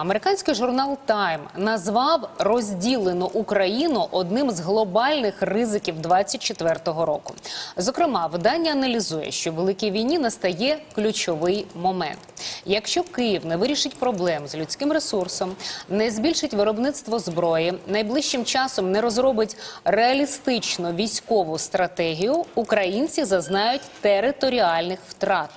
Американський журнал Time назвав розділену Україну одним з глобальних ризиків 24-го року. Зокрема, видання аналізує, що в великій війні настає ключовий момент. Якщо Київ не вирішить проблем з людським ресурсом, не збільшить виробництво зброї, найближчим часом не розробить реалістичну військову стратегію, українці зазнають територіальних втрат.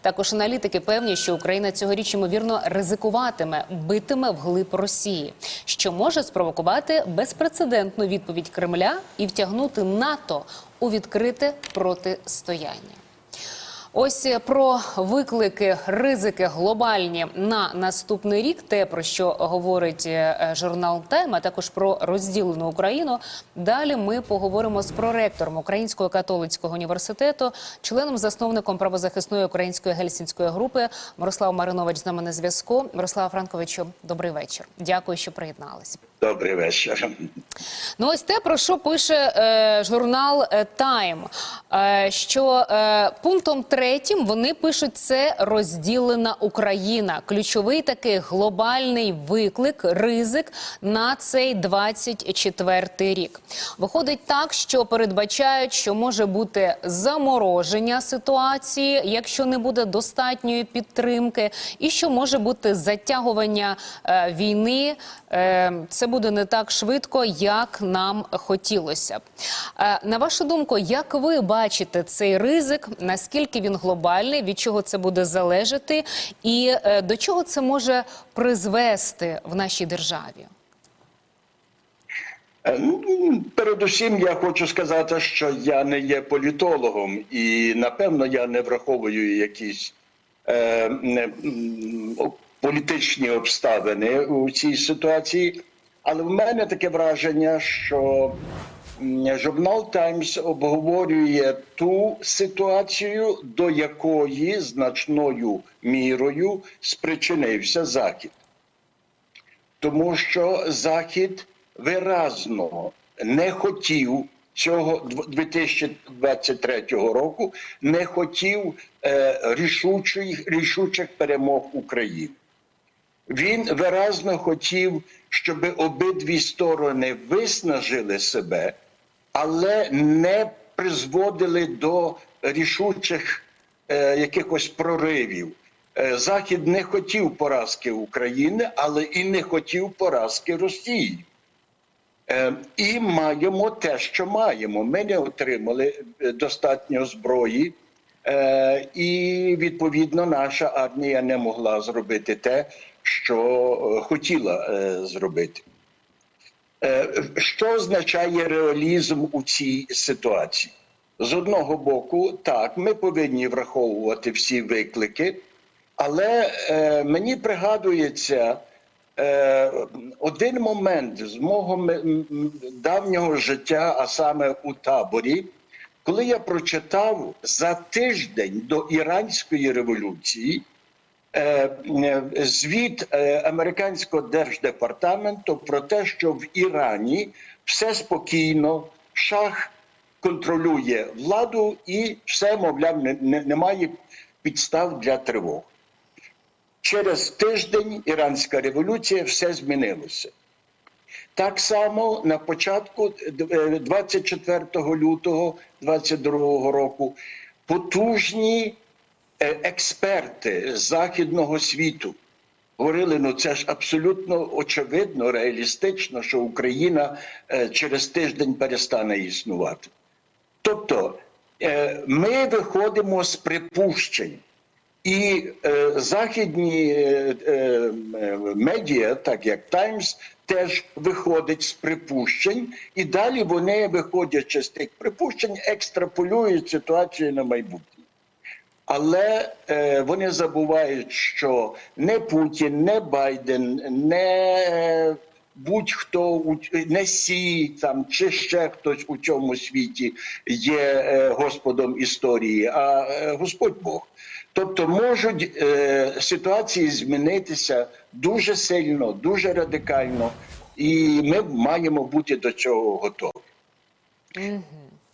Також аналітики певні, що Україна цьогоріч ймовірно ризикуватиме, битиме вглиб Росії, що може спровокувати безпрецедентну відповідь Кремля і втягнути НАТО у відкрите протистояння. Ось е, про виклики, ризики глобальні на наступний рік, те про що говорить е, е, журнал Тайм, а також про розділену Україну. Далі ми поговоримо з проректором Українського католицького університету, членом засновником правозахисної української гельсінської групи Мирослав Маринович з нами на зв'язку. Мирослава Франковичу, добрий вечір. Дякую, що приєднались. Добрий вечір. Ну, ось те, про що пише е, журнал е, Time, е, що е, пунктом третім вони пишуть це розділена Україна. Ключовий такий глобальний виклик, ризик на цей 24-й рік. Виходить так, що передбачають, що може бути замороження ситуації, якщо не буде достатньої підтримки, і що може бути затягування е, війни. Е, це буде не так швидко, як нам хотілося б. Е, на вашу думку, як ви бачите цей ризик? Наскільки він глобальний? Від чого це буде залежати, і е, до чого це може призвести в нашій державі? Е, ну, Передусім, я хочу сказати, що я не є політологом, і напевно я не враховую якісь е, політичні обставини у цій ситуації. Але в мене таке враження, що журнал Таймс обговорює ту ситуацію, до якої значною мірою спричинився Захід. тому що Захід виразно не хотів цього дв- 2023 року, не хотів е, рішучих, рішучих перемог України. Він виразно хотів, щоб обидві сторони виснажили себе, але не призводили до рішучих е, якихось проривів. Е, Захід не хотів поразки України, але і не хотів поразки Росії. Е, І маємо те, що маємо. Ми не отримали е, достатньо зброї, е, і відповідно наша армія не могла зробити те, що е, хотіла е, зробити. Е, Що означає реалізм у цій ситуації? З одного боку, так, ми повинні враховувати всі виклики, але мені пригадується один момент з мого давнього життя, а саме у таборі, коли я прочитав за тиждень до іранської революції звіт е, американського держдепартаменту про те, що в Ірані все спокійно, шах контролює владу і все, мовляв, не- не- немає підстав для тривог. Через тиждень іранська революція все змінилося. Так само на початку е, 24 лютого 22 року потужні е, експерти західного світу говорили: ну це ж абсолютно очевидно, реалістично, що Україна е, через тиждень перестане існувати. Тобто е, ми виходимо з припущень. І е, західні е, е, медіа, так як Таймс, теж виходить з припущень, і далі вони, виходячи з тих припущень, екстраполюють ситуацію на майбутнє. Але е, вони забувають, що не Путін, не Байден, не е, будь-хто не Сі там чи ще хтось у цьому світі є е, господом історії, а е, Господь Бог. Тобто можуть е, ситуації змінитися дуже сильно, дуже радикально, і ми маємо бути до цього готові.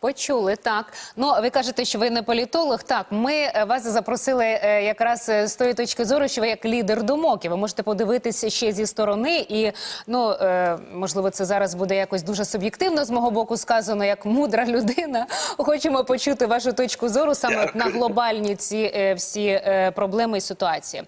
Почули так. Ну ви кажете, що ви не політолог. Так, ми е, вас запросили е, якраз е, з тої точки зору, що ви як лідер думок, і ви можете подивитися ще зі сторони. І ну можливо, це зараз буде якось дуже суб'єктивно з мого боку сказано, як мудра людина. Хочемо почути вашу точку зору саме на глобальні ці всі проблеми і ситуації.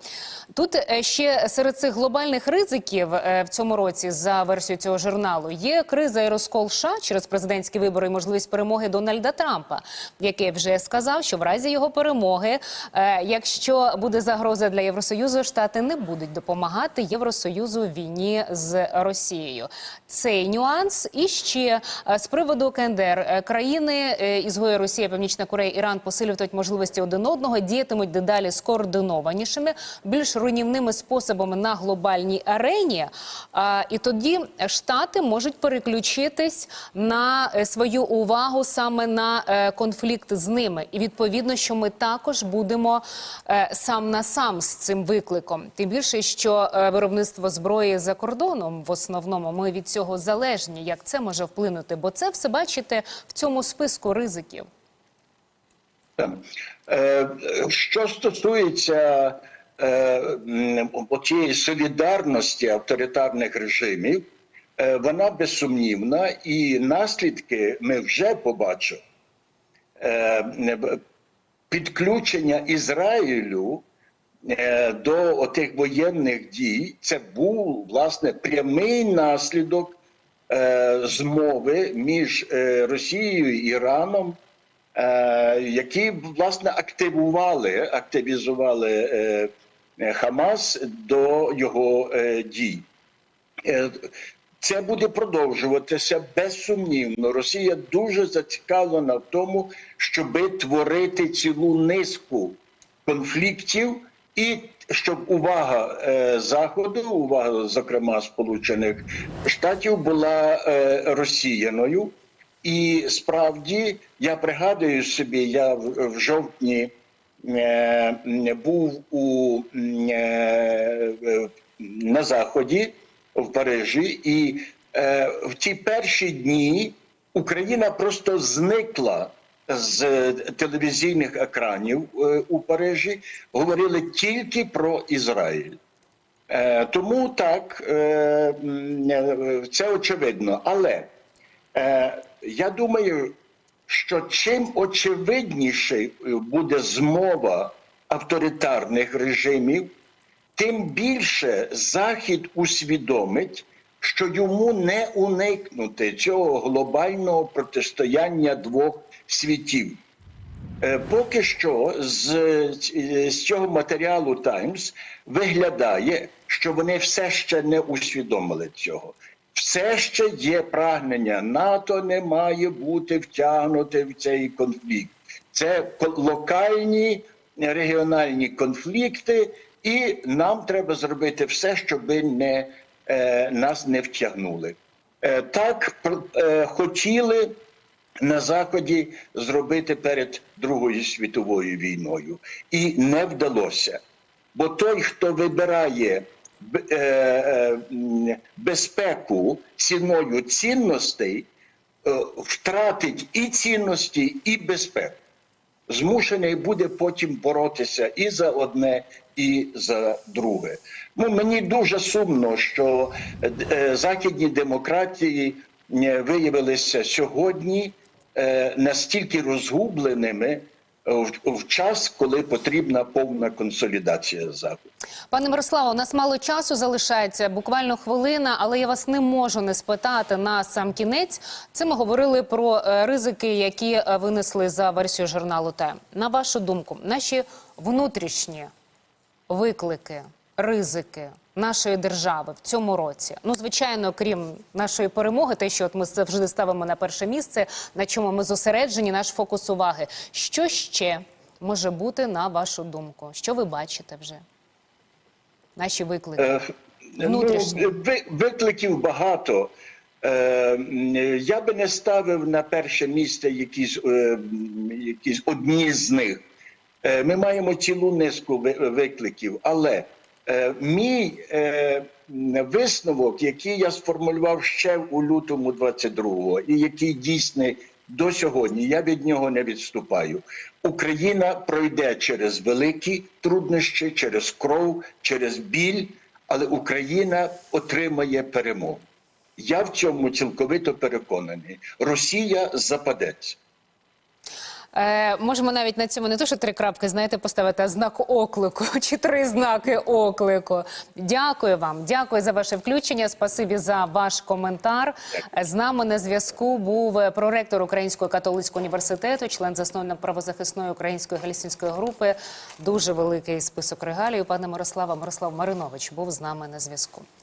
Тут ще серед цих глобальних ризиків в цьому році за версією цього журналу є криза і розкол США через президентські вибори і можливість перемоги Дональда Трампа, який вже сказав, що в разі його перемоги, е, якщо буде загроза для Євросоюзу, штати не будуть допомагати Євросоюзу в війні з Росією. Цей нюанс і ще е, з приводу КНДР Е, країни е, ізгої Росія, Північна Корея, Іран посилюватимуть можливості один одного, діятимуть дедалі скоординованішими, більш руйнівними способами на глобальній арені. А, І тоді штати можуть переключитись на е, свою увагу саме на е, конфлікт з ними. І відповідно, що ми також будемо е, сам на сам з цим викликом. Тим більше, що е, виробництво зброї за кордоном в основному ми від цього залежні. Як це може вплинути? Бо це все бачите в цьому списку ризиків. Що стосується оцієї солідарності авторитарних режимів, вона безсумнівна, і наслідки ми вже побачили. Е, Підключення Ізраїлю е, до отих воєнних дій це був власне прямий наслідок е, змови між е, Росією і Іраном е, які власне активували, активізували е, е, Хамас до його е, дій. Це буде продовжуватися безсумнівно. Росія дуже зацікавлена в тому, щоби творити цілу низку конфліктів, і щоб увага е, заходу, увага, зокрема Сполучених Штатів, була е, розсіяною. І справді я пригадую собі, я в, жовтні е, був у, на заході в Парижі, і е, в ті перші дні Україна просто зникла з телевізійних екранів е, у Парижі. Говорили тільки про Ізраїль. Е, тому так, е, е, це очевидно. Але е, я думаю, що чим очевидніше буде змова авторитарних режимів, тим більше Захід усвідомить, що йому не уникнути цього глобального протистояння двох світів. Е, Поки що з, з цього матеріалу Times виглядає, що вони все ще не усвідомили цього. Все ще є прагнення. НАТО не має бути втягнуте в цей конфлікт. Це локальні регіональні конфлікти, і нам треба зробити все, щоб не, е, нас не втягнули. Е, так е, хотіли на заході зробити перед Другою світовою війною, і не вдалося. Бо той, хто вибирає е, е, безпеку ціною цінностей, е, втратить і цінності, і безпеку. Змушений буде потім боротися і за одне, і за друге. Ну мені дуже сумно, що е, західні демократії е, виявилися сьогодні е, настільки розгубленими в, в час, коли потрібна повна консолідація заходу. Пане Мирославе, у нас мало часу залишається, буквально хвилина, але я вас не можу не спитати на сам кінець. Це ми говорили про е, ризики, які е, винесли за версією журналу Тайм. На вашу думку, наші внутрішні виклики, ризики нашої держави в цьому році. Ну, звичайно, крім нашої перемоги, те, що от ми завжди ставимо на перше місце, на чому ми зосереджені, наш фокус уваги. Що ще може бути на вашу думку? Що ви бачите вже? Наші виклики. Е, Внутрішні. Ну, викликів багато. Е, Я би не ставив на перше місце якісь, е, якісь одні з них. Ми маємо цілу низку викликів, але мій е, висновок, який я сформулював ще у лютому 22-го, і який дійсний, до сьогодні. Я від нього не відступаю. Україна пройде через великі труднощі, через кров, через біль, але Україна отримає перемогу. Я в цьому цілковито переконаний. Росія западеться. Е, можемо навіть на цьому не то, що три крапки, знаєте, поставити, а знак оклику чи три знаки оклику. Дякую вам, дякую за ваше включення. Спасибі за ваш коментар. З нами на зв'язку був проректор Українського католицького університету, член засновник правозахисної української галістинської групи. Дуже великий список регалій. Пане Мирослава Мирослав Маринович був з нами на зв'язку.